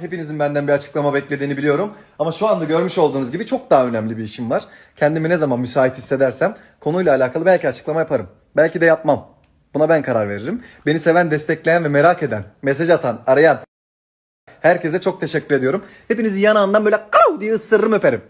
Hepinizin benden bir açıklama beklediğini biliyorum. Ama şu anda görmüş olduğunuz gibi çok daha önemli bir işim var. Kendimi ne zaman müsait hissedersem konuyla alakalı belki açıklama yaparım. Belki de yapmam. Buna ben karar veririm. Beni seven, destekleyen ve merak eden, mesaj atan, arayan herkese çok teşekkür ediyorum. Hepinizi yanağından böyle kav diye ısırırım öperim.